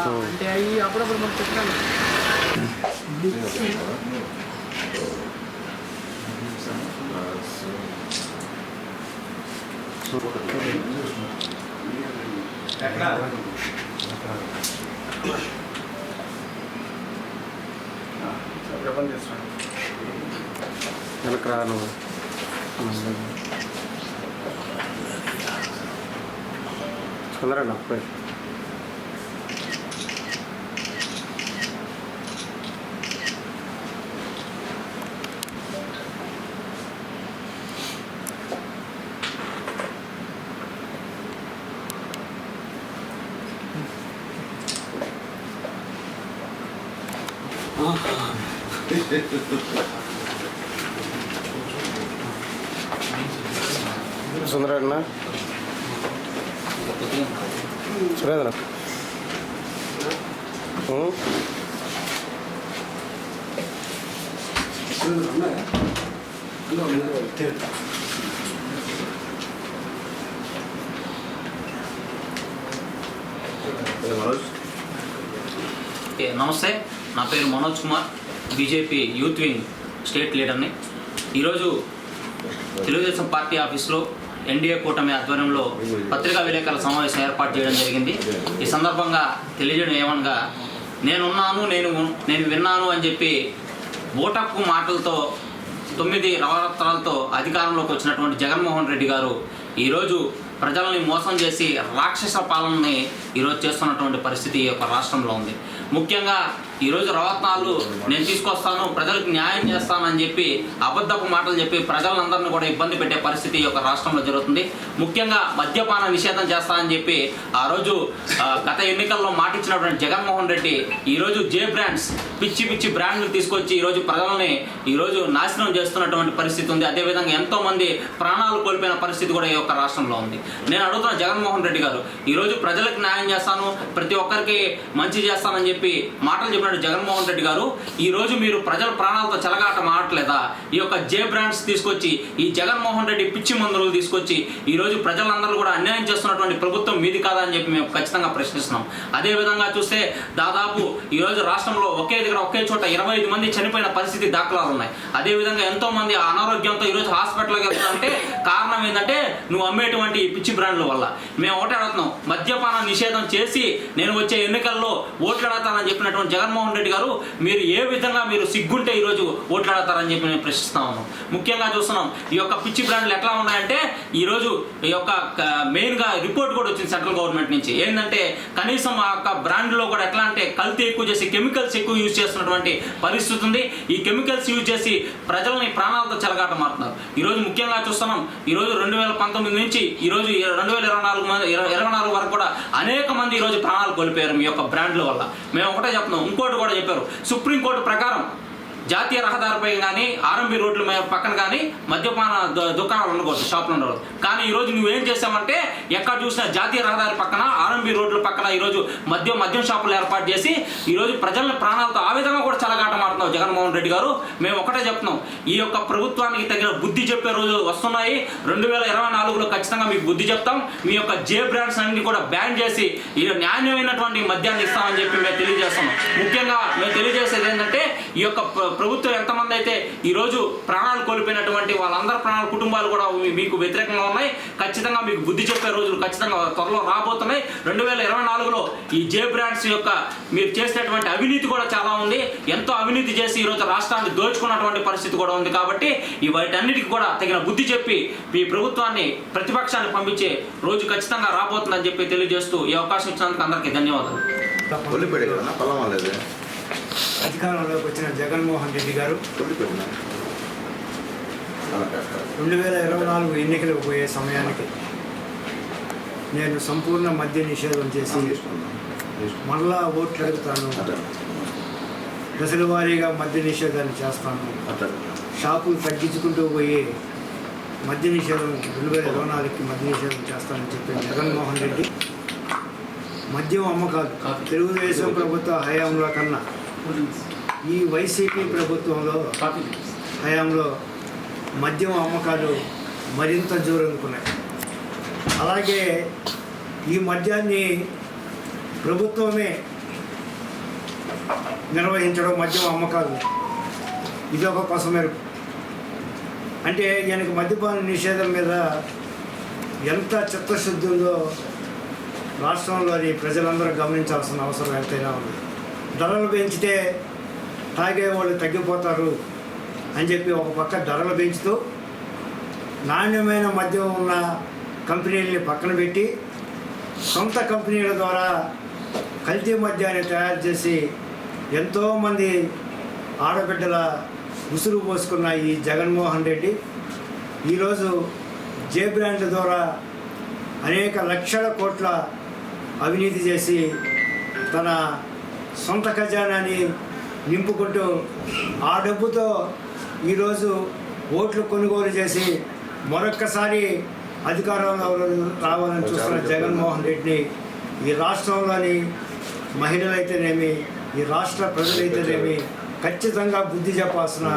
అంటే అవి అప్పుడప్పుడు మనం పెట్టాలి వెనక్కి రాను কালারে না করে Ah. నమస్తే. నా పేరు Manoj Kumar. BJP youth wing state లీడర్ని. ఈరోజు తెలుగుదేశం పార్టీ ఆఫీస్లో ఎన్డీఏ కూటమి ఆధ్వర్యంలో పత్రికా విలేకరుల సమావేశం ఏర్పాటు చేయడం జరిగింది. ఈ సందర్భంగా తెలియజేయడం ఏమనగా నేనున్నాను నేను నేను విన్నాను అని చెప్పి ఓటప్పు మాటలతో తొమ్మిది నవరత్నాలతో అధికారంలోకి వచ్చినటువంటి జగన్మోహన్ రెడ్డి గారు ఈరోజు ప్రజల్ని మోసం చేసి రాక్షస పాలనని ఈరోజు చేస్తున్నటువంటి పరిస్థితి ఈ యొక్క రాష్ట్రంలో ఉంది. ముఖ్యంగా ఈరోజు రవత్నాలు నేను తీసుకొస్తాను ప్రజలకు న్యాయం చేస్తానని చెప్పి అబద్ధపు మాటలు చెప్పి ప్రజలందరినీ కూడా ఇబ్బంది పెట్టే పరిస్థితి ఈ యొక్క రాష్ట్రంలో జరుగుతుంది. ముఖ్యంగా మద్యపాన నిషేధం చేస్తానని చెప్పి ఆ రోజు గత ఎన్నికల్లో మాటిచ్చినటువంటి జగన్మోహన్ రెడ్డి ఈరోజు జే బ్రాండ్స్ పిచ్చి పిచ్చి బ్రాండ్లు తీసుకొచ్చి ఈరోజు ప్రజల్ని ఈరోజు నాశనం చేస్తున్నటువంటి పరిస్థితి ఉంది. అదేవిధంగా ఎంతోమంది ప్రాణాలు కోల్పోయిన పరిస్థితి కూడా ఈ యొక్క రాష్ట్రంలో ఉంది. నేను అడుగుతున్న జగన్మోహన్ రెడ్డి గారు ఈరోజు ప్రజలకు న్యాయం చేస్తాను ప్రతి ఒక్కరికి మంచి చేస్తానని చెప్పి మాటలు చెప్పినట్టు జగన్మోహన్ రెడ్డి గారు ఈ రోజు మీరు ప్రజల ప్రాణాలతో చెలగాట మాడట్లేదా ఈ యొక్క జే బ్రాండ్స్ తీసుకొచ్చి ఈ జగన్మోహన్ రెడ్డి పిచ్చి మందులు తీసుకొచ్చి ఈ రోజు ప్రజలందరూ కూడా అన్యాయం చేస్తున్నటువంటి ప్రభుత్వం మీది కాదా అని చెప్పి మేము ఖచ్చితంగా ప్రశ్నిస్తున్నాం. అదే విధంగా చూస్తే దాదాపు ఈ రోజు రాష్ట్రంలో ఒకే దగ్గర ఒకే చోట ఇరవై ఐదు మంది చనిపోయిన పరిస్థితి దాఖలాలు ఉన్నాయి. అదేవిధంగా ఎంతోమంది అనారోగ్యంతో ఈరోజు హాస్పిటల్కి వెళ్తారంటే కారణం ఏంటంటే నువ్వు అమ్మేటువంటి పిచ్చి బ్రాండ్ల వల్ల. మేము ఓటాడుతున్నాం మద్యపాన నిషేధం చేసి నేను వచ్చే ఎన్నికల్లో ఓట్లాడతానని చెప్పినటువంటి జగన్మోహన్ రెడ్డి గారు మీరు ఏ విధంగా మీరు సిగ్గుంటే ఈరోజు ఓట్లాడతారని చెప్పి నేను ప్రశ్నిస్తా ఉన్నాం ముఖ్యంగా చూస్తున్నాం ఈ యొక్క పిచ్చి బ్రాండ్లు ఎట్లా ఉన్నాయంటే ఈరోజు ఈ యొక్క మెయిన్గా రిపోర్ట్ కూడా వచ్చింది సెంట్రల్ గవర్నమెంట్ నుంచి. ఏంటంటే కనీసం ఆ యొక్క బ్రాండ్లో కూడా ఎట్లా అంటే కల్తీ ఎక్కువ చేసి కెమికల్స్ ఎక్కువ యూజ్ చేస్తున్నటువంటి పరిస్థితి ఉంది. ఈ కెమికల్స్ యూజ్ చేసి ప్రజలని ప్రాణాలతో చెలగాట మారుతున్నారు. ఈరోజు ముఖ్యంగా చూస్తున్నాం ఈరోజు రెండు వేల పంతొమ్మిది నుంచి ఈరోజు రెండు వేల ఇరవై నాలుగు మంది ఇరవై నాలుగు వరకు కూడా అనేక మంది ఈరోజు ప్రాణాలు కోల్పోయారు మీ యొక్క బ్రాండ్ల వల్ల. మేము ఒకటే చెప్తున్నాం ఇంకోటి కూడా చెప్పారు. సుప్రీంకోర్టు ప్రకారం జాతీయ రహదారిపై కానీ ఆర్ఎంబి రోడ్ల పక్కన కానీ మద్యపాన దుకాణాలు ఉండకూడదు షాపులు ఉండకూడదు. కానీ ఈరోజు నువ్వేం చేసావంటే ఎక్కడ చూసినా జాతీయ రహదారి పక్కన ఆర్ఎంబి రోడ్ల పక్కన ఈరోజు మద్యం మద్యం షాపులు ఏర్పాటు చేసి ఈరోజు ప్రజల ప్రాణాలతో ఆ విధంగా కూడా చలగాటమాడుతున్నావు జగన్మోహన్ రెడ్డి గారు. మేము ఒకటే చెప్తున్నాం ఈ యొక్క ప్రభుత్వానికి తగిన బుద్ధి చెప్పే రోజు వస్తున్నాయి. రెండు వేల ఇరవై నాలుగులో ఖచ్చితంగా మీకు బుద్ధి చెప్తాం. మీ యొక్క జే బ్రాండ్స్ అన్ని కూడా బ్యాన్ చేసి ఈ న్యాయమైనటువంటి మద్యాన్ని ఇస్తామని చెప్పి మేము తెలియజేస్తున్నాం. ముఖ్యంగా మేము తెలియజేసేది ఏంటంటే ఈ యొక్క ప్రభుత్వం ఎంతమంది అయితే ఈ రోజు ప్రాణాలు కోల్పోయినటువంటి వాళ్ళందరి ప్రాణాల కుటుంబాలు కూడా మీకు వ్యతిరేకంగా ఉన్నాయి. ఖచ్చితంగా మీకు బుద్ధి చెప్పే రోజులు ఖచ్చితంగా త్వరలో రాబోతున్నాయి. రెండు వేల ఇరవై నాలుగులో ఈ జే బ్రాండ్స్ యొక్క మీరు చేసినటువంటి అవినీతి కూడా చాలా ఉంది. ఎంతో అవినీతి చేసి ఈ రోజు రాష్ట్రాన్ని దోచుకున్నటువంటి పరిస్థితి కూడా ఉంది కాబట్టి ఈ వాటన్నిటికీ కూడా తగిన బుద్ధి చెప్పి మీ ప్రభుత్వాన్ని ప్రతిపక్షాన్ని పంపించే రోజు ఖచ్చితంగా రాబోతుందని చెప్పి తెలియజేస్తూ ఈ అవకాశం ఇచ్చినందుకు అందరికీ ధన్యవాదాలు. అధికారంలోకి వచ్చిన జగన్మోహన్ రెడ్డి గారు రెండు వేల ఇరవై నాలుగు ఎన్నికలకు పోయే సమయానికి నేను సంపూర్ణ మద్య నిషేధం చేసి మరలా ఓట్లు అడుగుతాను దశల వారీగా మద్య నిషేధాన్ని చేస్తాను. షాపులు తగ్గించుకుంటూ పోయి మద్య నిషేధం రెండు వేల ఇరవై నాలుగుకి మద్య నిషేధం చేస్తానని చెప్పిన జగన్మోహన్ రెడ్డి మద్యం అమ్మకాలు తెలుగుదేశం ప్రభుత్వ హయాంలో కన్నా ఈ వైసీపీ ప్రభుత్వంలో హయాంలో మద్యం అమ్మకాలు మరింత జోరందుకున్నాయి. అలాగే ఈ మద్యాన్ని ప్రభుత్వమే నిర్వహించడం మద్యం అమ్మకాలు. ఇది ఒక కొసమెరుపు అంటే ఈయనకి మద్యపాన నిషేధం మీద ఎంత చిత్తశుద్ధి ఉందో రాష్ట్రంలోని ప్రజలందరూ గమనించాల్సిన అవసరం ఎంతైనా ఉంది. ధరలు పెంచితే తాగే వాళ్ళు తగ్గిపోతారు అని చెప్పి ఒక పక్క ధరలు పెంచుతూ నాణ్యమైన మద్యం ఉన్న కంపెనీలని పక్కన పెట్టి సొంత కంపెనీల ద్వారా కల్తీ మద్యాన్ని తయారు చేసి ఎంతోమంది ఆడబిడ్డల ఉసురు పోసుకున్న ఈ జగన్మోహన్ రెడ్డి ఈరోజు జే బ్రాండ్ ద్వారా అనేక లక్షల కోట్ల అవినీతి చేసి తన సొంత ఖజానాని నింపుకుంటూ ఆ డబ్బుతో ఈరోజు ఓట్లు కొనుగోలు చేసి మరొక్కసారి అధికారంలో రావాలని చూస్తున్న జగన్మోహన్ రెడ్డిని ఈ రాష్ట్రంలోని మహిళలైతేనేమి ఈ రాష్ట్ర ప్రజలైతేనేమి ఖచ్చితంగా బుద్ధి చెప్పాల్సిన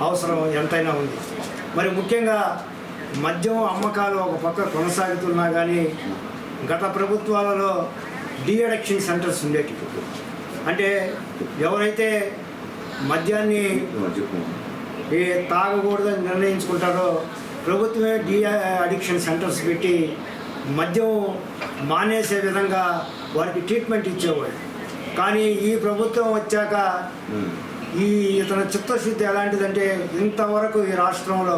అవసరం ఎంతైనా ఉంది. మరి ముఖ్యంగా మద్యం అమ్మకాలు ఒక పక్క కొనసాగుతున్నా కానీ గత ప్రభుత్వాలలో డీ అడిక్షన్ సెంటర్స్ ఉండేవి అంటే ఎవరైతే మద్యాన్ని ఏ తాగకూడదని నిర్ణయించుకుంటారో ప్రభుత్వమే డీ అడిక్షన్ సెంటర్స్ పెట్టి మద్యం మానేసే విధంగా వారికి ట్రీట్మెంట్ ఇచ్చేవాడు కానీ ఈ ప్రభుత్వం వచ్చాక ఈ ఇతని చిత్తశుద్ధి ఎలాంటిదంటే ఇంతవరకు ఈ రాష్ట్రంలో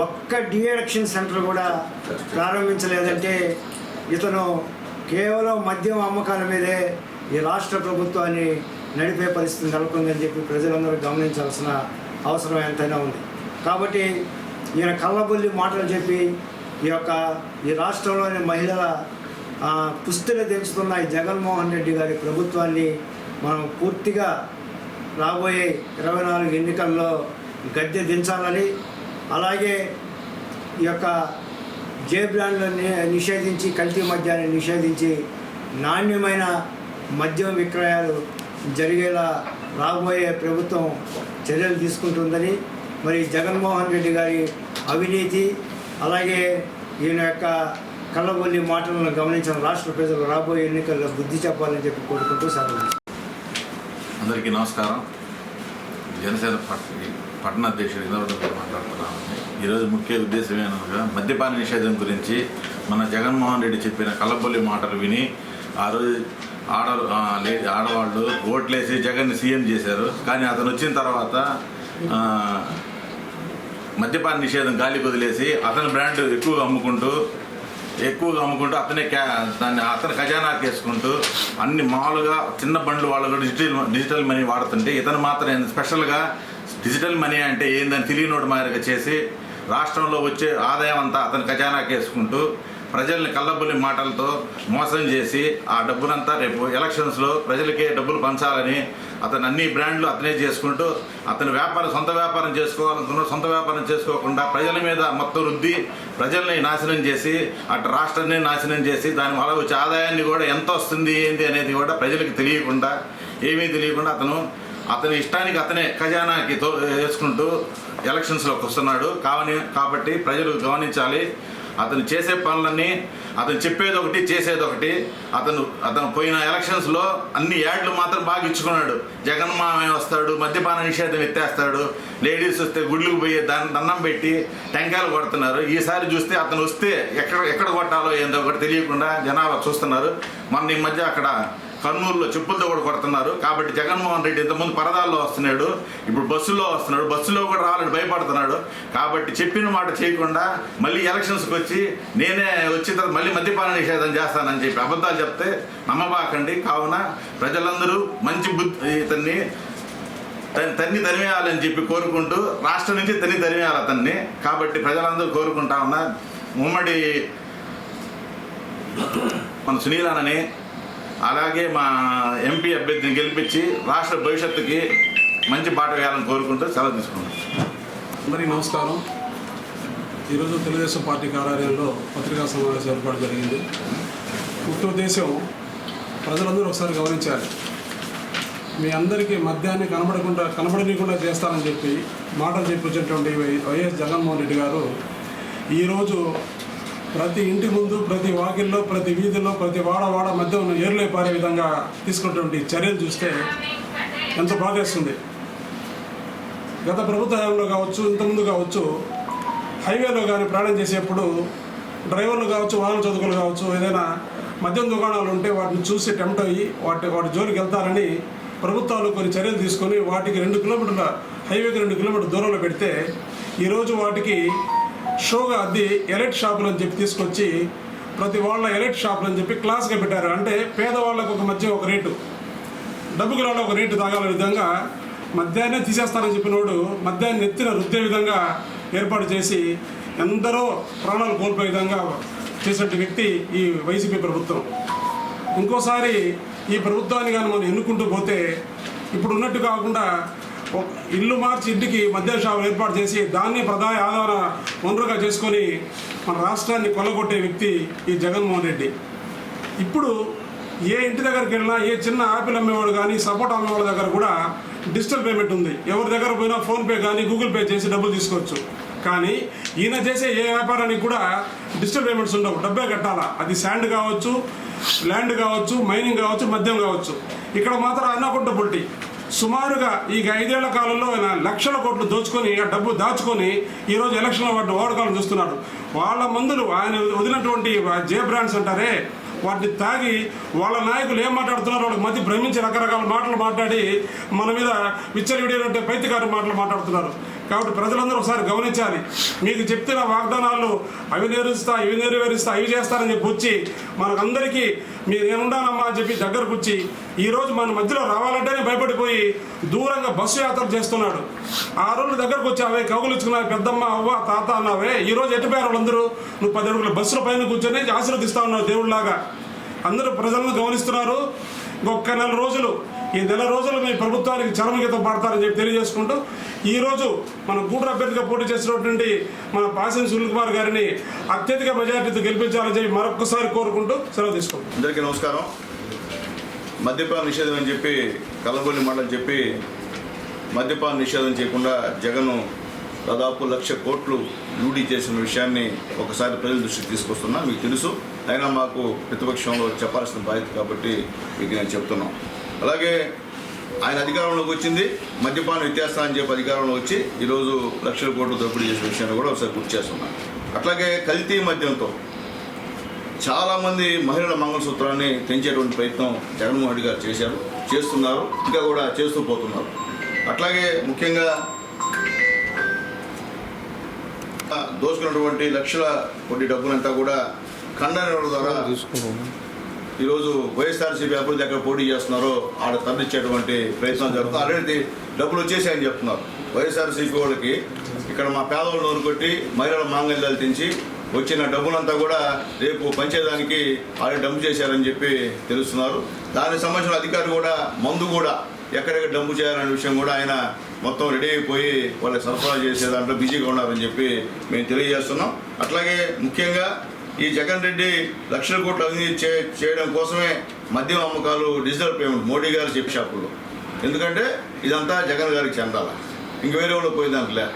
ఒక్క డీ అడిక్షన్ సెంటర్ కూడా ప్రారంభించలేదంటే ఇతను కేవలం మద్యం అమ్మకాల మీదే ఈ రాష్ట్ర ప్రభుత్వాన్ని నడిపే పరిస్థితి నెలకొందని చెప్పి ప్రజలందరూ గమనించాల్సిన అవసరం ఎంతైనా ఉంది. కాబట్టి ఈయన కళ్ళబొల్లి మాటలు చెప్పి ఈ యొక్క ఈ రాష్ట్రంలోని మహిళల పుస్తులు తెంచుతున్న ఈ జగన్మోహన్ రెడ్డి గారి ప్రభుత్వాన్ని మనం పూర్తిగా రాబోయే ఇరవై నాలుగు ఎన్నికల్లో గద్దె దించాలని అలాగే ఈ యొక్క జే బ్రాండ్లని నిషేధించి కల్తీ మద్యాన్ని నిషేధించి నాణ్యమైన మద్యం విక్రయాలు జరిగేలా రాబోయే ప్రభుత్వం చర్యలు తీసుకుంటుందని మరి జగన్మోహన్ రెడ్డి గారి అవినీతి అలాగే ఈయన యొక్క కళ్ళబొల్లి మాటలను గమనించిన రాష్ట్ర ప్రజలు రాబోయే ఎన్నికల్లో బుద్ధి చెప్పాలని చెప్పి కోరుకుంటూ సాగుతుంది అందరికీ నమస్కారం. జనసేన పార్టీ పట్టణ అధ్యక్షుడు ఇంద్రవరం మాట్లాడుతున్నామండి ఈరోజు ముఖ్య ఉద్దేశం ఏమనగా మద్యపాన నిషేధం గురించి మన జగన్మోహన్ రెడ్డి చెప్పిన కళ్ళబొల్లి మాటలు విని ఆ రోజు ఆడ ఆడవాళ్ళు ఓట్లేసి జగన్ సీఎం చేశారు. కానీ అతను వచ్చిన తర్వాత మద్యపాన నిషేధం గాలి వదిలేసి అతని బ్రాండ్ ఎక్కువగా అమ్ముకుంటూ ఎక్కువగా అమ్ముకుంటూ అతనే క్యా దాన్ని అతని ఖజానాకి వేసుకుంటూ అన్ని మామూలుగా చిన్న బండ్లు వాళ్ళు కూడా డిజిటల్ డిజిటల్ మనీ వాడుతుంటే ఇతను మాత్రం స్పెషల్గా డిజిటల్ మనీ అంటే ఏందని తెలియనోటి మాదిరిగా చేసి రాష్ట్రంలో వచ్చే ఆదాయం అంతా అతని ఖజానాకి వేసుకుంటూ ప్రజల్ని కళ్ళబుల్లి మాటలతో మోసం చేసి ఆ డబ్బునంతా రేపు ఎలక్షన్స్లో ప్రజలకే డబ్బులు పంచాలని అతను అన్ని బ్రాండ్లు అతనే చేసుకుంటూ అతని వ్యాపారం సొంత వ్యాపారం చేసుకోవాలనుకున్న సొంత వ్యాపారం చేసుకోకుండా ప్రజల మీద మొత్తం రుద్ది ప్రజల్ని నాశనం చేసి అటు రాష్ట్రాన్ని నాశనం చేసి దాని వల్ల వచ్చే ఆదాయాన్ని కూడా ఎంత వస్తుంది ఏంటి అనేది కూడా ప్రజలకు తెలియకుండా ఏమీ తెలియకుండా అతను అతని ఇష్టానికి అతనే ఖజానాకి తో వేసుకుంటూ ఎలక్షన్స్లోకి వస్తున్నాడు. కావని కాబట్టి ప్రజలు గమనించాలి. అతను చేసే పనులన్నీ అతను చెప్పేది ఒకటి చేసేది ఒకటి. అతను అతను పోయిన ఎలక్షన్స్లో అన్ని యాడ్లు మాత్రం బాగా ఇచ్చుకున్నాడు. జగన్ మామే వస్తాడు మద్యపాన నిషేధం ఎత్తేస్తాడు. లేడీస్ వస్తే గుడ్లకు పోయి దాన్ని దండం పెట్టి టెంకాయలు కొడుతున్నారు. ఈసారి చూస్తే అతను వస్తే ఎక్కడ ఎక్కడ కొట్టాలో ఏందో ఒకటి తెలియకుండా జనాభా చూస్తున్నారు. మొన్న ఈ మధ్య అక్కడ కర్నూలులో చెప్పులతో కూడా కొడుతున్నారు. కాబట్టి జగన్మోహన్ రెడ్డి ఇంతకుముందు పరదాల్లో వస్తున్నాడు. ఇప్పుడు బస్సులో వస్తున్నాడు. బస్సులో కూడా రావాలని భయపడుతున్నాడు. కాబట్టి చెప్పిన మాట చేయకుండా మళ్ళీ ఎలక్షన్స్కి వచ్చి నేనే వచ్చిన తర్వాత మళ్ళీ మద్యపాన నిషేధం చేస్తానని చెప్పి అబద్ధాలు చెప్తే నమ్మబాకండి. కావున ప్రజలందరూ మంచి బుద్ధి ఇతన్ని తన్ని తన్ని తరిమేయాలని చెప్పి కోరుకుంటూ రాష్ట్రం నుంచి తన్ని తరిమేయాలి అతన్ని కాబట్టి ప్రజలందరూ కోరుకుంటా ఉన్నా. ఉమ్మడి మన సునీలానని అలాగే మా ఎంపీ అభ్యర్థిని గెలిపించి రాష్ట్ర భవిష్యత్తుకి మంచి బాట వేయాలని కోరుకుంటూ సెలవు తీసుకున్నాం. అందరికీ నమస్కారం. ఈరోజు తెలుగుదేశం పార్టీ కార్యాలయంలో పత్రికా సమావేశం ఏర్పాటు జరిగింది. ముఖ్య ఉద్దేశం ప్రజలందరూ ఒకసారి గమనించాలి. మీ అందరికీ మద్యాన్ని కనబడకుండా కనబడనీయకుండా చేస్తానని చెప్పి మాటలు చెప్పించినటువంటి వైఎస్ జగన్మోహన్ రెడ్డి గారు ఈరోజు ప్రతి ఇంటి ముందు ప్రతి వాకిల్లో ప్రతి వీధిలో ప్రతి వాడ వాడ మధ్య ఉన్న ఏర్లే పారే విధంగా తీసుకున్నటువంటి చర్యలు చూస్తే ఎంత బాధేస్తుంది గత ప్రభుత్వ హయాంలో కావచ్చు ఇంతకుముందు కావచ్చు హైవేలో కానీ ప్రయాణం చేసేప్పుడు డ్రైవర్లు కావచ్చు వాహన చదువుకులు కావచ్చు ఏదైనా మద్యం దుకాణాలు ఉంటే వాటిని చూసి టెంప్ట్ అయ్యి వాటి వాటి జోలికి వెళ్తారని ప్రభుత్వాలు కొన్ని చర్యలు తీసుకొని వాటికి రెండు కిలోమీటర్ల హైవేకి రెండు కిలోమీటర్ల దూరంలో పెడితే ఈరోజు వాటికి షోగా అద్ది ఎలైట్ షాపులు అని చెప్పి తీసుకొచ్చి ప్రతి వాళ్ళ ఎలైట్ షాపులు అని చెప్పి క్లాస్గా పెట్టారు. అంటే పేదవాళ్ళకు ఒక మధ్య ఒక రేటు డబ్బుకి రాళ్ళ ఒక రేటు తాగాల విధంగా మధ్యాహ్నం తీసేస్తానని చెప్పినోడు మధ్యాహ్నం ఎత్తిన రుద్దే విధంగా ఏర్పాటు చేసి ఎందరో ప్రాణాలు కోల్పోయే విధంగా చేసినట్టు వ్యక్తి ఈ వైసీపీ ప్రభుత్వం. ఇంకోసారి ఈ ప్రభుత్వాన్ని కానీ మనం ఎన్నుకుంటూ పోతే ఇప్పుడు ఉన్నట్టు కాకుండా ఇల్లు మార్చి ఇంటికి మద్యం షాపులు ఏర్పాటు చేసి దాన్ని ప్రధాన ఆధార వనరుగా చేసుకొని మన రాష్ట్రాన్ని కొల్లగొట్టే వ్యక్తి ఈ జగన్మోహన్ రెడ్డి. ఇప్పుడు ఏ ఇంటి దగ్గరికి వెళ్ళినా ఏ చిన్న యాపిల్ అమ్మేవాడు కానీ సపోటా అమ్మేవాడి దగ్గర కూడా డిజిటల్ పేమెంట్ ఉంది. ఎవరి దగ్గర పోయినా ఫోన్పే కానీ గూగుల్ పే చేసి డబ్బులు తీసుకోవచ్చు. కానీ ఈయన చేసే ఏ వ్యాపారానికి కూడా డిజిటల్ పేమెంట్స్ ఉండవు. డబ్బే కట్టాలా? అది శాండ్ కావచ్చు ల్యాండ్ కావచ్చు మైనింగ్ కావచ్చు మద్యం కావచ్చు. ఇక్కడ మాత్రం అన్నకుంటబుల్టీ సుమారుగా ఈ ఐదేళ్ళ కాలంలో ఆయన లక్షల కోట్లు దోచుకొని ఆ డబ్బు దాచుకొని ఈరోజు ఎలక్షన్లో వాటిని ఓడకాలని చూస్తున్నాడు. వాళ్ళ మందులు ఆయన వదిలినటువంటి జే బ్రాండ్స్ అంటారే వాటిని తాగి వాళ్ళ నాయకులు ఏం మాట్లాడుతున్నారో వాళ్ళకి మధ్య భ్రమించి రకరకాల మాటలు మాట్లాడి మన మీద విచ్చలవిడినట్టు పైతికారి మాటలు మాట్లాడుతున్నారు. కాబట్టి ప్రజలందరూ ఒకసారి గమనించాలి. మీకు చెప్తున్న వాగ్దానాలు అవి నెరవేరుస్తా ఇవి నెరవేరుస్తా ఇవి చేస్తారని చెప్పి వచ్చి మనకందరికీ మీరు నేనున్నానమ్మా అని చెప్పి దగ్గరకు వచ్చి ఈరోజు మన మధ్యలో రావాలంటేనే భయపడిపోయి దూరంగా బస్సు యాత్ర చేస్తున్నాడు. ఆ రోజు దగ్గరకు వచ్చి అవే కౌగులించుకున్నారు పెద్దమ్మ అవ్వ తాత అన్నావే ఈ రోజు ఎట్టిపోయారు వాళ్ళందరూ నువ్వు పది అడుగుల బస్సుల పైన కూర్చొని ఆశీర్వదిస్తా ఉన్నావు దేవుడిలాగా అందరూ ప్రజలను గమనిస్తున్నారు. ఇంకొక నెల రోజులు ఈ నెల రోజులు మీ ప్రభుత్వానికి చరమగీతం పాడతారని చెప్పి తెలియజేసుకుంటూ ఈరోజు మన గూడూరు అభ్యర్థిగా పోటీ చేసినటువంటి మన పాసిన సునీల్ కుమార్ గారిని అత్యధిక మెజార్టీతో గెలిపించాలని చెప్పి మరొకసారి కోరుకుంటూ సెలవు తీసుకుంటాం అందరికీ నమస్కారం. మద్యపాన నిషేధం అని చెప్పి కలబొల్లి మండలం చెప్పి మద్యపాన నిషేధం చేయకుండా జగన్ దాదాపు లక్ష కోట్లు లూటీ చేసిన విషయాన్ని ఒకసారి ప్రజల దృష్టికి తీసుకొస్తున్నా. మీకు తెలుసు అయినా మాకు ప్రతిపక్షంలో చెప్పాల్సిన బాధ్యత కాబట్టి మీకు నేను చెప్తున్నాం. అలాగే ఆయన అధికారంలోకి వచ్చింది మద్యపాన వ్యత్యాసం అని చెప్పి అధికారంలో వచ్చి ఈరోజు లక్షల కోట్లు దోపిడీ చేసిన విషయాన్ని కూడా ఒకసారి గుర్తు చేస్తున్నాం. అట్లాగే కల్తీ మద్యంతో చాలామంది మహిళల మంగళసూత్రాన్ని తెంచేటువంటి ప్రయత్నం జగన్మోహన్ రెడ్డి గారు చేశారు చేస్తున్నారు ఇంకా కూడా చేస్తూ పోతున్నారు. అట్లాగే ముఖ్యంగా దోచుకున్నటువంటి లక్షల కోటి డబ్బులంతా కూడా ఖండన ద్వారా తీసుకుంటాం ఈరోజు వైఎస్ఆర్సీపీ అభివృద్ధి ఎక్కడ పోటీ చేస్తున్నారో ఆడ తరలిచ్చేటువంటి ప్రయత్నం జరుగుతుంది. ఆల్రెడీ డబ్బులు వచ్చేసాయని చెప్తున్నారు. వైఎస్ఆర్సీపీ వాళ్ళకి ఇక్కడ మా పేదవాళ్ళు నోరు కొట్టి మహిళల మాంగళ్యాలు తెంచి వచ్చిన డబ్బులంతా కూడా రేపు పంచేదానికి ఆల్రెడీ డంప్ చేశారని చెప్పి తెలుస్తున్నారు. దానికి సంబంధించిన అధికారులు కూడా మందు కూడా ఎక్కడెక్కడ డంపు చేయాలనే విషయం కూడా ఆయన మొత్తం రెడీ అయిపోయి వాళ్ళకి సరఫరా చేసే దాంట్లో బిజీగా ఉన్నారని చెప్పి మేము తెలియజేస్తున్నాం. అట్లాగే ముఖ్యంగా ఈ జగన్ రెడ్డి లక్షల కోట్లు అవినీతి చే చేయడం కోసమే మద్యం అమ్మకాలు డిజిటల్ పేమెంట్ మోడీ గారు చెప్పి షాపుల్లో. ఎందుకంటే ఇదంతా జగన్ గారికి చెందాల. ఇంక వేరే వాళ్ళు పోయి దాంట్లో.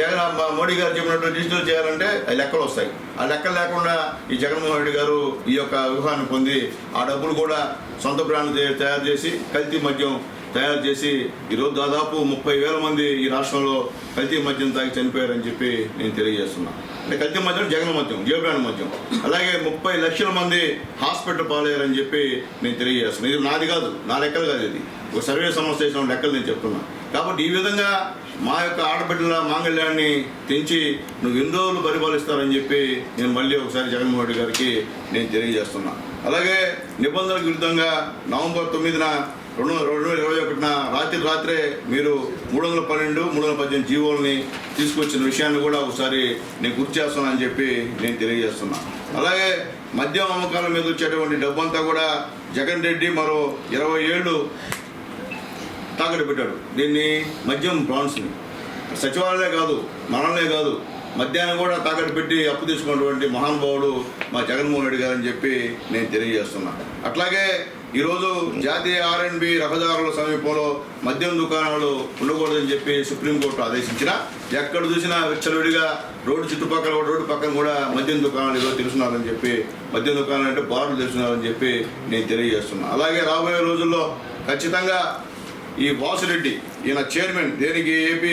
జగన్ మోడీ గారు చెప్పినట్టు డిజిటల్ చేయాలంటే అవి లెక్కలు వస్తాయి. ఆ లెక్కలు లేకుండా ఈ జగన్మోహన్ రెడ్డి గారు ఈ యొక్క వ్యూహాన్ని పొంది ఆ డబ్బులు కూడా సొంత బ్రాండ్ తయారు చేసి కల్తీ మద్యం తయారు చేసి ఈరోజు దాదాపు ముప్పై వేల మంది ఈ రాష్ట్రంలో కల్తీ మద్యం తాగి చనిపోయారని చెప్పి నేను తెలియజేస్తున్నాను అంటే కల్తీ మద్యం జగన్ మద్యం జీవబ్రాండ్ మద్యం. అలాగే ముప్పై లక్షల మంది హాస్పిటల్ పాలయ్యారని చెప్పి నేను తెలియజేస్తున్నాను ఇది నాది కాదు నా లెక్కలు కాదు ఇది. ఒక సర్వే సంస్థ చేసిన లెక్కలు నేను చెప్తున్నా. కాబట్టి ఈ విధంగా మా యొక్క ఆడబిడ్డల మాంగళ్యాన్ని తెంచి నువ్వు ఎన్ని రోజులు పరిపాలిస్తారని చెప్పి నేను మళ్ళీ ఒకసారి జగన్మోహన్ రెడ్డి గారికి నేను తెలియజేస్తున్నా. అలాగే నిబంధనలకు విరుద్ధంగా నవంబర్ తొమ్మిదిన రెండు రెండు వేల ఇరవై ఒకటిన రాత్రి రాత్రే మీరు మూడు వందల పన్నెండు మూడు వందల పద్దెనిమిది జీవోల్ని తీసుకొచ్చిన విషయాన్ని కూడా ఒకసారి నేను గుర్తు చేస్తున్నానని చెప్పి నేను తెలియజేస్తున్నా. అలాగే మద్యం అమ్మకాల మీద వచ్చేటువంటి డబ్బంతా కూడా జగన్ రెడ్డి మరో ఇరవై ఏళ్ళు తాకట్టు పెట్టాడు దీన్ని మద్యం బ్రాండ్స్ని సచివాలయమే కాదు మనల్నే కాదు మధ్యాహ్నం కూడా తాకట్టు పెట్టి అప్పు తీసుకున్నటువంటి మహానుభావుడు మా జగన్మోహన్ రెడ్డి గారు అని చెప్పి నేను తెలియజేస్తున్నా. అట్లాగే ఈరోజు జాతీయ ఆర్ఎండ్బి రహదారుల సమీపంలో మద్యం దుకాణాలు ఉండకూడదని చెప్పి సుప్రీంకోర్టు ఆదేశించిన. ఎక్కడ చూసినా విచ్చలవిడిగా రోడ్డు చుట్టుపక్కల రోడ్డు పక్కన కూడా మద్యం దుకాణాలు ఏదో తెలుసున్నారని చెప్పి మద్యం దుకాణాలు అంటే బార్లు తెలుసున్నారని చెప్పి నేను తెలియజేస్తున్నాను అలాగే రాబోయే రోజుల్లో ఖచ్చితంగా ఈ వాసురెడ్డి ఈయన చైర్మన్ దేనికి AP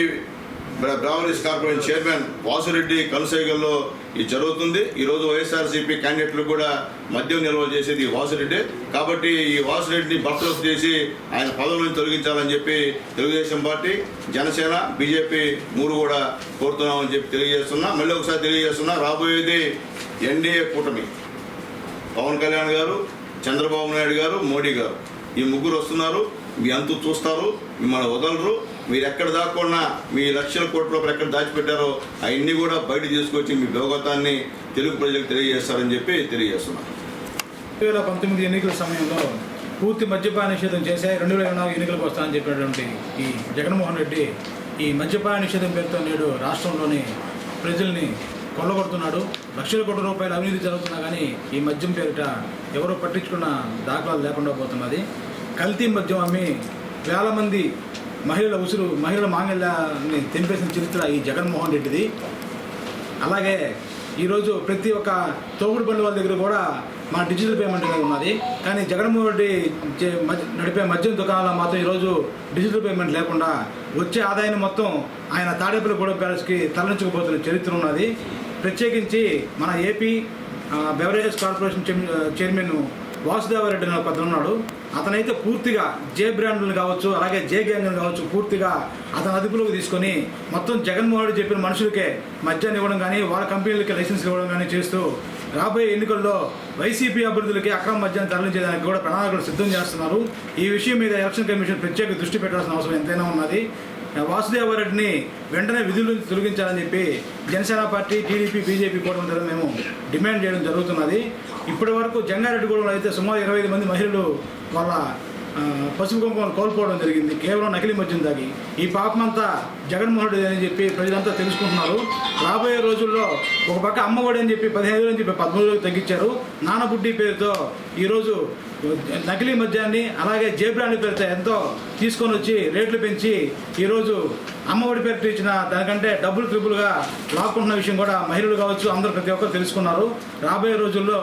breweries corporation chairman Vasu Reddy కనుసైగల్లో ఇది జరుగుతుంది. ఈరోజు వైఎస్ఆర్సీపీ క్యాండిడేట్లు కూడా మద్యం నిల్వ చేసేది వాసురెడ్డి. కాబట్టి ఈ వాసురెడ్డిని బర్తరఫ్ చేసి ఆయన పదవులను తొలగించాలని చెప్పి తెలుగుదేశం పార్టీ జనసేన బీజేపీ మూడు కూడా కోరుతున్నామని చెప్పి తెలియజేస్తున్నా. మళ్ళీ ఒకసారి తెలియజేస్తున్నా రాబోయేది ఎన్డీఏ కూటమి. పవన్ కళ్యాణ్ గారు చంద్రబాబు నాయుడు గారు మోడీ గారు. ఈ ముగ్గురు వస్తున్నారు మీ అంతు చూస్తారు మిమ్మల్ని వదలరు. మీరు ఎక్కడ దాక్కున్నా మీ లక్షల కోట్ల రూపాయలు ఎక్కడ దాచిపెట్టారో అవన్నీ కూడా బయట తీసుకొచ్చి మీ భోగతాన్ని తెలుగు ప్రజలకు తెలియజేస్తారని చెప్పి తెలియజేస్తున్నాను రెండు వేల పంతొమ్మిది ఎన్నికల సమయంలో పూర్తి మద్యపాన నిషేధం చేసే రెండు వేల ఇరవై నాలుగు ఎన్నికలకు వస్తానని చెప్పినటువంటి ఈ జగన్మోహన్ రెడ్డి ఈ మద్యపాన నిషేధం పేరుతో నేడు రాష్ట్రంలోని ప్రజల్ని కొల్లగొడుతున్నాడు. లక్షల కోట్ల రూపాయల అవినీతి జరుగుతున్నా కానీ ఈ మద్యం పేరిట ఎవరో పట్టించుకున్న దాఖలాలు లేకుండా పోతున్నది. కల్తీ మద్యం అమ్మి వేల మంది మహిళల ఉసురు మహిళల మాంగళ్యాన్ని తెంపేసిన చరిత్ర ఈ జగన్మోహన్ రెడ్డిది. అలాగే ఈరోజు ప్రతి ఒక్క తోగుడు బండి వాళ్ళ దగ్గర కూడా మా డిజిటల్ పేమెంట్ అనేది ఉన్నది. కానీ జగన్మోహన్ రెడ్డి చే- నడిపే మద్యం దుకాణాల్లో మాత్రం ఈరోజు డిజిటల్ పేమెంట్ లేకుండా వచ్చే ఆదాయాన్ని మొత్తం ఆయన తాడేపల్లి గూడెం ప్యాలెస్కి తరలించుకుపోతున్న చరిత్ర ఉన్నది. ప్రత్యేకించి మన AP beverages corporation chairman Vasudeva Reddy అనే ఒక ఉన్నాడు. అతనైతే పూర్తిగా జే బ్రాండ్లు కావచ్చు అలాగే జే గ్యాంగ్లు కావచ్చు పూర్తిగా అతని అదుపులోకి తీసుకొని మొత్తం జగన్మోహన్ రెడ్డి చెప్పిన మనుషులకే మద్యాన్ని ఇవ్వడం కానీ వాళ్ళ కంపెనీలకి లైసెన్స్ ఇవ్వడం కానీ చేస్తూ రాబోయే ఎన్నికల్లో వైసీపీ అభ్యర్థులకి అక్రమ మద్యాన్ని తరలించేదానికి కూడా ప్రణాళికలు సిద్ధం చేస్తున్నారు. ఈ విషయం మీద ఎలక్షన్ కమిషన్ ప్రత్యేక దృష్టి పెట్టాల్సిన అవసరం ఎంతైనా ఉన్నది. వాసుదేవరెడ్డిని వెంటనే విధులు తొలగించాలని చెప్పి జనసేన పార్టీ టీడీపీ బీజేపీ కూడా ద్వారా మేము డిమాండ్ చేయడం జరుగుతున్నది. ఇప్పటి వరకు జంగారెడ్డిగూడెంలో అయితే సుమారు ఇరవై ఐదు మంది మహిళలు వాళ్ళ పసుపు కుంకుమలు కోల్పోవడం జరిగింది. కేవలం నకిలీ మద్యం తాగి. ఈ పాపమంతా జగన్మోహన్ రెడ్డి అని చెప్పి ప్రజలంతా తెలుసుకుంటున్నారు. రాబోయే రోజుల్లో ఒక పక్క అమ్మఒడి అని చెప్పి పదిహేను నుంచి అని చెప్పి పదమూడు రోజులు తగ్గించారు. నానబుడ్డి పేరుతో ఈరోజు నకిలీ మద్యాన్ని అలాగే జేబ్రాండ్ పేరుతో ఎంతో తీసుకొని వచ్చి రేట్లు పెంచి ఈరోజు అమ్మఒడి పేరుతో ఇచ్చిన దానికంటే డబ్బులు త్రిపులుగా లాక్కుంటున్న విషయం కూడా మహిళలు కావచ్చు అందరూ ప్రతి ఒక్కరు తెలుసుకున్నారు. రాబోయే రోజుల్లో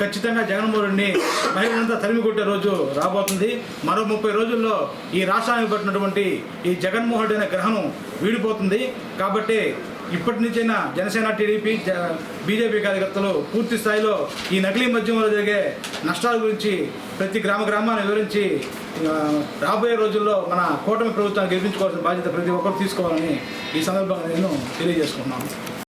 ఖచ్చితంగా జగన్మోహన్ రెడ్డిని మహిళలంతా తరిమి కొట్టే రోజు రాబోతుంది. మరో ముప్పై రోజుల్లో ఈ రాష్ట్రానికి పట్టినటువంటి ఈ జగన్మోహన్ రెడ్డి అనే గ్రహణం వీడిపోతుంది. కాబట్టి ఇప్పటి నుంచైనా జనసేన టీడీపీ బీజేపీ కార్యకర్తలు పూర్తి స్థాయిలో ఈ నకిలీ మద్యంలో జరిగే నష్టాల గురించి ప్రతి గ్రామ గ్రామాన్ని వివరించి రాబోయే రోజుల్లో మన కూటమి ప్రభుత్వాన్ని గెలిపించుకోవాల్సిన బాధ్యత ప్రతి ఒక్కరు తీసుకోవాలని ఈ సందర్భంగా నేను తెలియజేసుకున్నాను